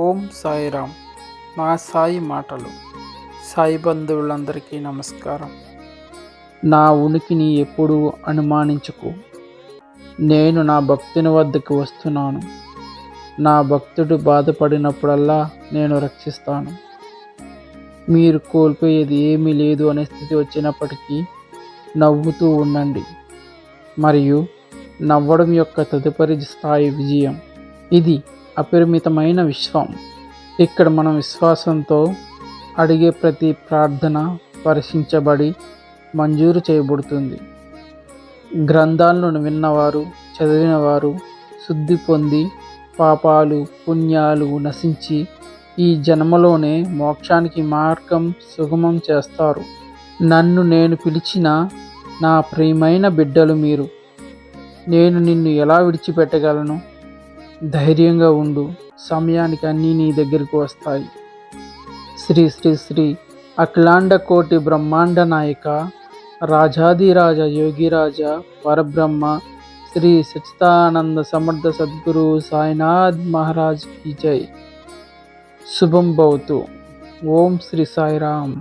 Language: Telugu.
ఓం సాయిరామ్. నా సాయి మాటలు. సాయి బంధువులందరికీ నమస్కారం. నా ఉనికిని ఎప్పుడూ అనుమానించుకు. నేను నా భక్తుని వద్దకు వస్తున్నాను. నా భక్తుడు బాధపడినప్పుడల్లా నేను రక్షిస్తాను. మీరు కోల్పోయేది ఏమీ లేదు అనే స్థితి వచ్చినప్పటికీ నవ్వుతూ ఉండండి. మరియు నవ్వడం యొక్క తదుపరి స్థాయి విజయం ఇది. అపరిమితమైన విశ్వం. ఇక్కడ మనం విశ్వాసంతో అడిగే ప్రతి ప్రార్థన పరీక్షించబడి మంజూరు చేయబడుతుంది. గ్రంథాలను విన్నవారు చదివినవారు శుద్ధి పొంది పాపాలు పుణ్యాలు నశించి ఈ జన్మలోనే మోక్షానికి మార్గం సుగమం చేస్తారు. నన్ను నేను పిలిచిన నా ప్రియమైన బిడ్డలు మీరు నేను నిన్ను ఎలా విడిచిపెట్టగలను? ధైర్యంగా ఉండు. సమయానికి అన్నీ నీ దగ్గరికి వస్తాయి. శ్రీ శ్రీ శ్రీ అఖిలాండ కోటి బ్రహ్మాండ నాయక రాజాదిరాజ యోగిరాజ పరబ్రహ్మ శ్రీ సచితానంద సమర్థ సద్గురు సాయినాథ్ మహారాజ్ కీ జై. శుభం భవతు. ఓం శ్రీ సాయిరామ్.